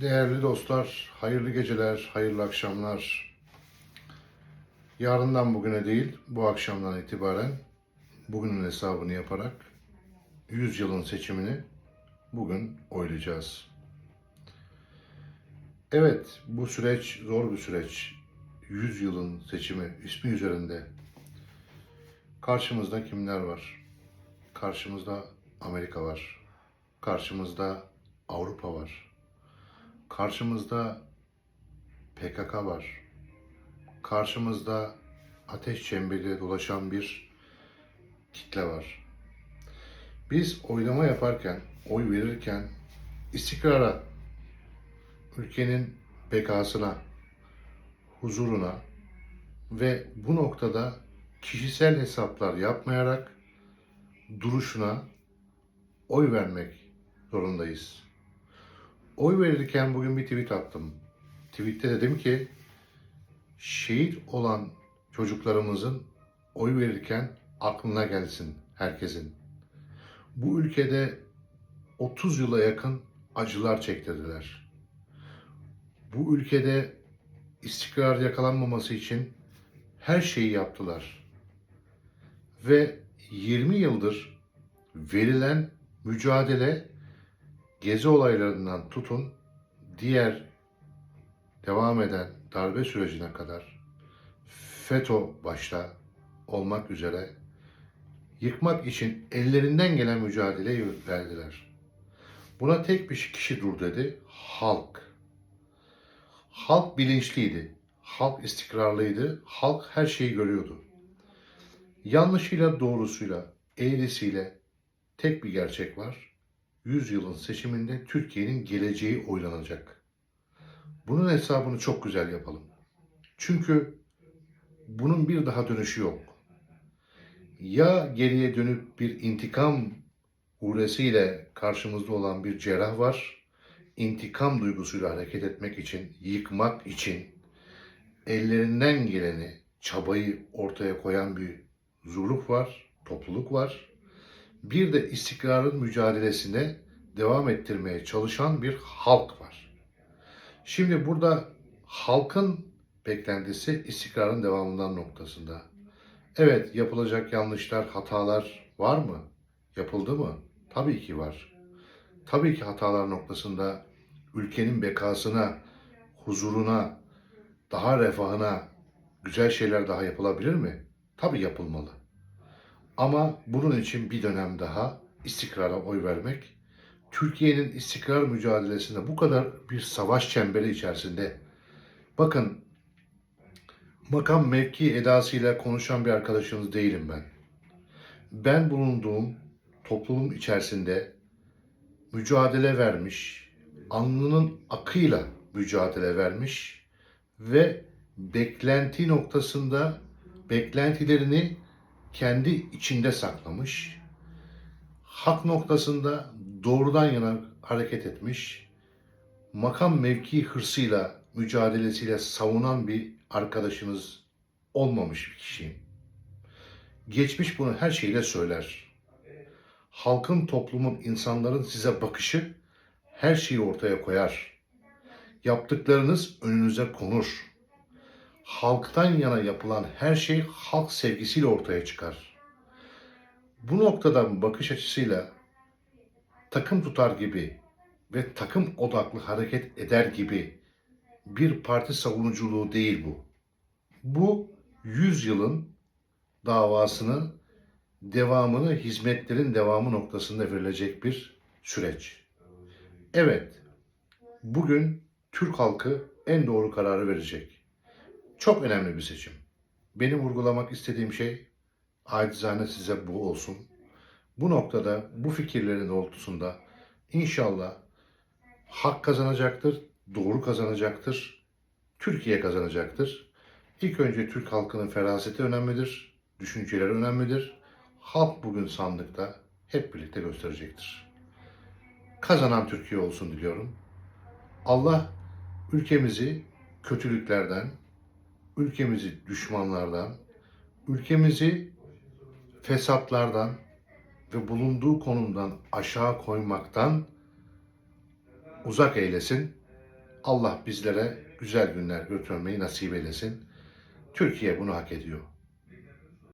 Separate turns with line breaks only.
Değerli dostlar, hayırlı geceler, hayırlı akşamlar. Yarından bugüne değil, bu akşamdan itibaren bugünün hesabını yaparak 100 yılın seçimini bugün oylayacağız. Evet, bu süreç zor bir süreç. 100 yılın seçimi ismi üzerinde. Karşımızda kimler var? Karşımızda Amerika var. Karşımızda Avrupa var. Karşımızda PKK var. Karşımızda ateş çemberiyle dolaşan bir kitle var. Biz oylama yaparken, oy verirken istikrara, ülkenin bekasına, huzuruna ve bu noktada kişisel hesaplar yapmayarak duruşuna oy vermek zorundayız. Oy verirken bugün bir tweet attım. Tweette dedim ki şehit olan çocuklarımızın oy verirken aklına gelsin herkesin. Bu ülkede 30 yıla yakın acılar çektirdiler. Bu ülkede istikrar yakalanmaması için her şeyi yaptılar. Ve 20 yıldır verilen mücadele gezi olaylarından tutun diğer devam eden darbe sürecine kadar FETÖ başta olmak üzere yıkmak için ellerinden gelen mücadeleyi verdiler. Buna tek bir kişi dur dedi. Halk. Halk bilinçliydi. Halk istikrarlıydı. Halk her şeyi görüyordu. Yanlışıyla doğrusuyla, eğrisiyle tek bir gerçek var. 100 yılın seçiminde Türkiye'nin geleceği oylanacak. Bunun hesabını çok güzel yapalım. Çünkü bunun bir daha dönüşü yok. Ya geriye dönüp bir intikam uğresiyle karşımızda olan bir cerrah var. İntikam duygusuyla hareket etmek için, yıkmak için ellerinden geleni, çabayı ortaya koyan bir zuluk var, topluluk var bir de istikrarın mücadelesine devam ettirmeye çalışan bir halk var. Şimdi burada halkın beklentisi istikrarın devamından noktasında. Evet yapılacak yanlışlar, hatalar var mı? Yapıldı mı? Tabii ki var. Tabii ki hatalar noktasında ülkenin bekasına, huzuruna, daha refahına güzel şeyler daha yapılabilir mi? Tabii yapılmalı. Ama bunun için bir dönem daha istikrara oy vermek, Türkiye'nin istikrar mücadelesinde bu kadar bir savaş çemberi içerisinde, bakın makam mevki edasıyla konuşan bir arkadaşınız değilim ben. Ben bulunduğum toplum içerisinde mücadele vermiş, alnının akıyla mücadele vermiş ve beklenti noktasında beklentilerini kendi içinde saklamış, hak noktasında doğrudan yana hareket etmiş, makam mevki hırsıyla, mücadelesiyle savunan bir arkadaşınız olmamış bir kişiyim. Geçmiş bunu her şeyle söyler. Halkın, toplumun, insanların size bakışı her şeyi ortaya koyar. Yaptıklarınız önünüze konur halktan yana yapılan her şey halk sevgisiyle ortaya çıkar. Bu noktadan bakış açısıyla takım tutar gibi ve takım odaklı hareket eder gibi bir parti savunuculuğu değil bu. Bu 100 yılın davasını, devamını, hizmetlerin devamı noktasında verilecek bir süreç. Evet, bugün Türk halkı en doğru kararı verecek. Çok önemli bir seçim. Benim vurgulamak istediğim şey acizane size bu olsun. Bu noktada bu fikirlerin doğrultusunda inşallah hak kazanacaktır, doğru kazanacaktır, Türkiye kazanacaktır. İlk önce Türk halkının feraseti önemlidir, düşünceleri önemlidir. Halk bugün sandıkta hep birlikte gösterecektir. Kazanan Türkiye olsun diliyorum. Allah ülkemizi kötülüklerden, ülkemizi düşmanlardan, ülkemizi fesatlardan ve bulunduğu konumdan aşağı koymaktan uzak eylesin. Allah bizlere güzel günler götürmeyi nasip eylesin. Türkiye bunu hak ediyor.